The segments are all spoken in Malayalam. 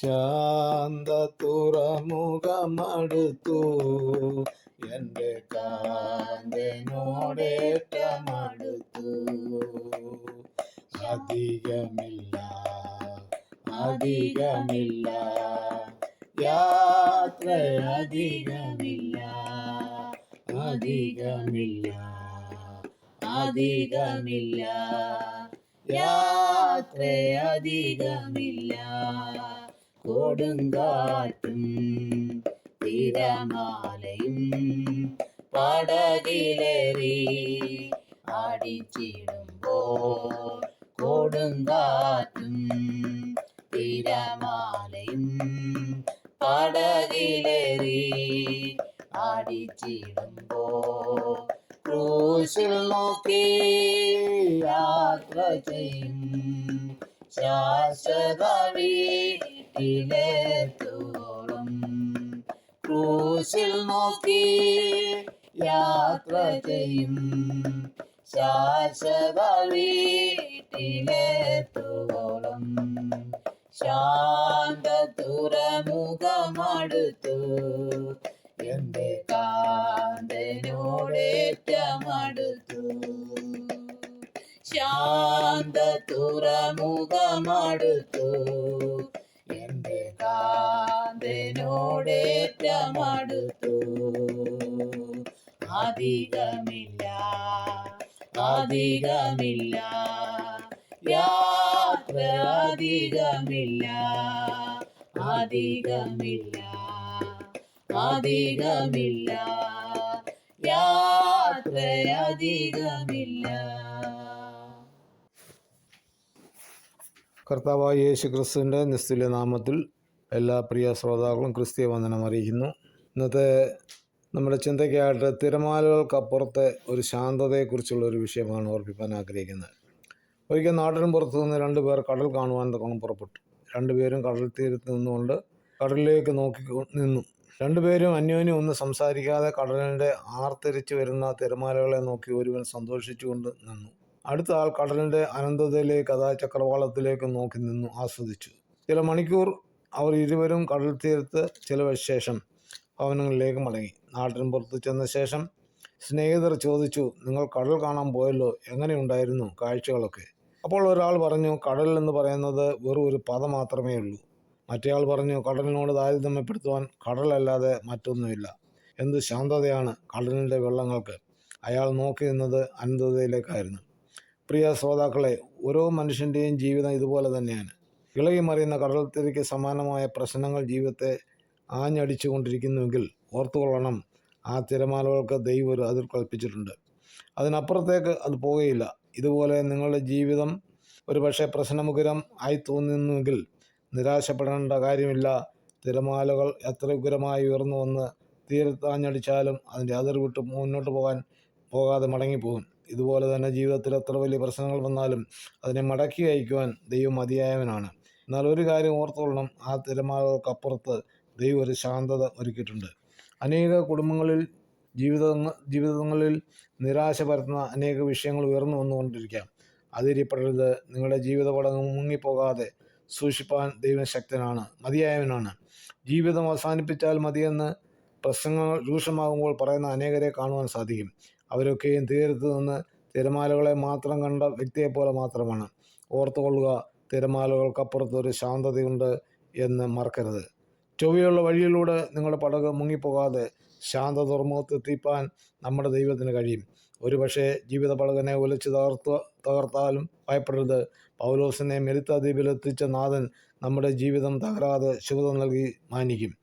ശാന്ത തുറമുഖമടുത്തു എന്റെ കാന്തനോടേറ്റമടുത്തു. അധികമില്ല അധികമില്ല. യാത്ര അധികമില്ല അധികമില്ല അധികമില്ല. യാത്ര അധികമില്ല. കൊടുങ്കാറ്റും തിരമാലയും പടകിലേറി അടിച്ചിടുമ്പോൾ കൊടുങ്കാറ്റും തിരമാലയും പടകിലേറി അടിച്ചിടുമ്പോ ക്രൂശിൽ നോക്കി യാത്ര ചെയ്യും. ശാശ്വത വീട്ടിലെത്തോളം ക്രൂശിൽ നോക്കി യാത്ര ചെയ്യും. ശാശ്വത വീട്ടിലെത്തോളം ശാന്ത തുറമുഖമടുത്തു എന്റെ കാന്തനോടേറ്റമടുത്തു. ശാന്ത തുറമുഖമടുത്തു കാന്തനോടേറ്റമടുത്തു അധികമില്ല അധികമില്ല യാത്ര അധികമില്ല അധികമില്ല അധികമില്ല യാത്ര അധികമില്ല. കർത്താവായ യേശു ക്രിസ്തുവിന്റെ നിസ്തുല്യ നാമത്തിൽ എല്ലാ പ്രിയ ശ്രോതാക്കളും ക്രിസ്തീയ വന്ദനം അറിയിക്കുന്നു. ഇന്നത്തെ നമ്മുടെ ചിന്തയ്ക്കായിട്ട് തിരമാലകൾക്കപ്പുറത്തെ ഒരു ശാന്തതയെക്കുറിച്ചുള്ള ഒരു വിഷയമാണ് ഓർപ്പിക്കാൻ ആഗ്രഹിക്കുന്നത്. ഒരിക്കൽ നാട്ടിനും പുറത്തു നിന്ന് രണ്ട് പേർ കടൽ കാണുവാൻ തക്കണം പുറപ്പെട്ടു. രണ്ടുപേരും കടൽ തീരത്ത് നിന്നുകൊണ്ട് കടലിലേക്ക് നോക്കി നിന്നു. രണ്ടുപേരും അന്യോന്യം ഒന്ന് സംസാരിക്കാതെ കടലിന്റെ ആർത്തിരിച്ച് വരുന്ന തിരമാലകളെ നോക്കി ഒരുവൻ സന്തോഷിച്ചുകൊണ്ട് നിന്നു. അടുത്ത ആൾ കടലിന്റെ അനന്തതയിലേക്ക് അതാ ചക്രവാളത്തിലേക്ക് നോക്കി നിന്നു ആസ്വദിച്ചു. ചില മണിക്കൂർ അവർ ഇരുവരും കടൽ തീരത്ത് ചിലവഴിച്ച ശേഷം ഭവനങ്ങളിലേക്ക് മടങ്ങി. നാട്ടിൻ പുറത്ത് ചെന്ന ശേഷം സ്നേഹിതർ ചോദിച്ചു നിങ്ങൾ കടൽ കാണാൻ പോയല്ലോ? എങ്ങനെയുണ്ടായിരുന്നു കാഴ്ചകളൊക്കെ? അപ്പോൾ ഒരാൾ പറഞ്ഞു കടൽ എന്ന് പറയുന്നത് വെറും ഒരു പദം മാത്രമേ ഉള്ളൂ. മറ്റേയാൾ പറഞ്ഞു കടലിനോട് താരതമ്യപ്പെടുത്തുവാൻ കടലല്ലാതെ മറ്റൊന്നുമില്ല. എന്ത് ശാന്തതയാണ് കടലിന്റെ വെള്ളങ്ങൾക്ക്. അയാൾ നോക്കി നിന്നത് അനന്തതയിലേക്കായിരുന്നു. പ്രിയ ശ്രോതാക്കളെ ഓരോ മനുഷ്യന്റെയും ജീവിതം ഇതുപോലെ തന്നെയാണ്. ഇളകി മറിയുന്ന കടൽത്തിരയ്ക്ക് സമാനമായ പ്രശ്നങ്ങൾ ജീവിതത്തെ ആഞ്ഞടിച്ചു കൊണ്ടിരിക്കുന്നുവെങ്കിൽ ഓർത്തുകൊള്ളണം. ആ തിരമാലകൾക്ക് ദൈവം ഒരു അതിർ കൽപ്പിച്ചിട്ടുണ്ട്. അതിനപ്പുറത്തേക്ക് അത് പോവുകയില്ല. ഇതുപോലെ നിങ്ങളുടെ ജീവിതം ഒരു പക്ഷേ പ്രശ്നമുഖരം ആയി തോന്നുന്നുവെങ്കിൽ നിരാശപ്പെടേണ്ട കാര്യമില്ല. തിരമാലകൾ എത്ര ഉഗ്രമായി ഉയർന്നു വന്ന് തീരത്താഞ്ഞടിച്ചാലും അതിന്റെ അതിർ വിട്ട് മുന്നോട്ട് പോകാൻ പോകാതെ മടങ്ങിപ്പോകും. ഇതുപോലെ തന്നെ ജീവിതത്തിൽ എത്ര വലിയ പ്രശ്നങ്ങൾ വന്നാലും അതിനെ മടക്കി അയക്കുവാൻ ദൈവം മതിയായവനാണ്. എന്നാൽ ഒരു കാര്യം ഓർത്തുകൊള്ളണം. ആ തിരമാലകൾക്കപ്പുറത്ത് ദൈവം ഒരു ശാന്തത ഒരുക്കിയിട്ടുണ്ട്. അനേക കുടുംബങ്ങളിൽ ജീവിത ജീവിതങ്ങളിൽ നിരാശ പരത്തുന്ന അനേക വിഷയങ്ങൾ ഉയർന്നു വന്നുകൊണ്ടിരിക്കാം. അതിരിപ്പെടരുത്. നിങ്ങളുടെ ജീവിത പടങ്ങൾ മുങ്ങിപ്പോകാതെ സൂക്ഷിപ്പാൻ ദൈവം ശക്തനാണ് മതിയായവനാണ്. ജീവിതം അവസാനിപ്പിച്ചാൽ മതിയെന്ന് പ്രസംഗങ്ങൾ രൂക്ഷമാകുമ്പോൾ പറയുന്ന അനേകരെ കാണുവാൻ സാധിക്കും. അവരൊക്കെയും തീരത്ത് നിന്ന് തിരമാലകളെ മാത്രം കണ്ട വ്യക്തിയെപ്പോലെ മാത്രമാണ്. ഓർത്തുകൊള്ളുക തിരമാലകൾക്കപ്പുറത്ത് ഒരു ശാന്തതയുണ്ട് എന്ന് മറക്കരുത്. ചൊവ്വയുള്ള വഴിയിലൂടെ നിങ്ങളുടെ പടക് മുങ്ങിപ്പോകാതെ ശാന്ത തുറമുഖത്തെത്തിപ്പാൻ നമ്മുടെ ദൈവത്തിന് കഴിയും. ഒരുപക്ഷെ ജീവിത പടകനെ ഒലിച്ച് തകർത്ത് തകർത്താലും ഭയപ്പെടരുത്. പൗലോസിനെ മെരുത്ത ദ്വീപിലെത്തിച്ച നാഥൻ നമ്മുടെ ജീവിതം തകരാതെ ശുഭത നൽകി മാനിക്കും.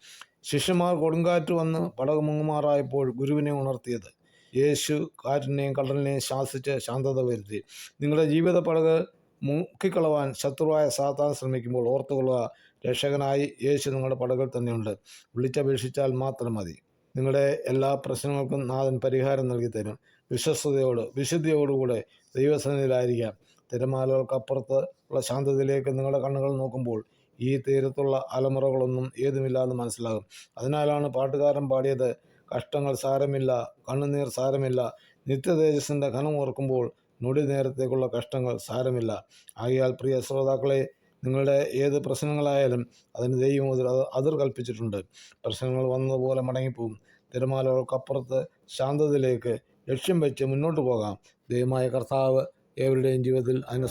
ശിഷ്യന്മാർ കൊടുങ്കാറ്റ് വന്ന് പടക് മുങ്ങുമാറായപ്പോൾ ഗുരുവിനെ ഉണർത്തിയത്. യേശു കാറ്റിനെയും കടലിനെയും ശാസിച്ച് ശാന്തത വരുത്തി. നിങ്ങളുടെ ജീവിത പടക് മുക്കിക്കളവാൻ ശത്രുവായ സാത്താൻ ശ്രമിക്കുമ്പോൾ ഓർത്തുകൊള്ളുക രക്ഷകനായി യേശു നിങ്ങളുടെ പടകൾ തന്നെയുണ്ട്. വിളിച്ചപേക്ഷിച്ചാൽ മാത്രം മതി. നിങ്ങളുടെ എല്ലാ പ്രശ്നങ്ങൾക്കും നാഥൻ പരിഹാരം നൽകി തരും. വിശ്വസ്തയോട് വിശുദ്ധിയോടുകൂടെ ദൈവസന്നിധിയിലായിരിക്കാം. തിരമാലകൾക്കപ്പുറത്ത് ഉള്ള ശാന്തതയിലേക്ക് നിങ്ങളുടെ കണ്ണുകൾ നോക്കുമ്പോൾ ഈ തീരത്തുള്ള അലമുറകളൊന്നും ഏതുമില്ലാന്ന് മനസ്സിലാകും. അതിനാലാണ് പാട്ടുകാരൻ പാടിയത് കഷ്ടങ്ങൾ സാരമില്ല കണ്ണുനീർ സാരമില്ല. നിത്യതേജസ്സിന്റെ ഘനം ഓർക്കുമ്പോൾ നൊടി നേരത്തേക്കുള്ള കഷ്ടങ്ങൾ സാരമില്ല. ആകയാൽ പ്രിയ ശ്രോതാക്കളെ നിങ്ങളുടെ ഏത് പ്രശ്നങ്ങളായാലും അതിന് ദൈവം അതിൽ അത് അതിർ കൽപ്പിച്ചിട്ടുണ്ട്. പ്രശ്നങ്ങൾ വന്നതുപോലെ മടങ്ങിപ്പോവും തിരമാലകൾക്കപ്പുറത്ത് ശാന്തതയിലേക്ക് ലക്ഷ്യം വെച്ച് മുന്നോട്ട് പോകാം. ദൈവമായ കർത്താവ് ഏവരുടെയും ജീവിതത്തിൽ അതിന്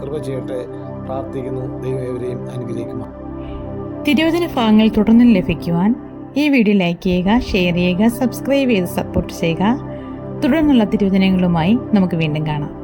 കൃപ ചെയ്യട്ടെ. പ്രാർത്ഥിക്കുന്നു. ദൈവം ഏവരെയും അനുഗ്രഹിക്കുമോ തിരുവചന ഭാഗങ്ങൾ തുടർന്നും ലഭിക്കുവാൻ ഈ വീഡിയോ ലൈക്ക് ചെയ്യുക ഷെയർ ചെയ്യുക സബ്സ്ക്രൈബ് ചെയ്ത് സപ്പോർട്ട് ചെയ്യുക. തുടർന്നുള്ള തിരുവചനങ്ങളുമായി നമുക്ക് വീണ്ടും കാണാം.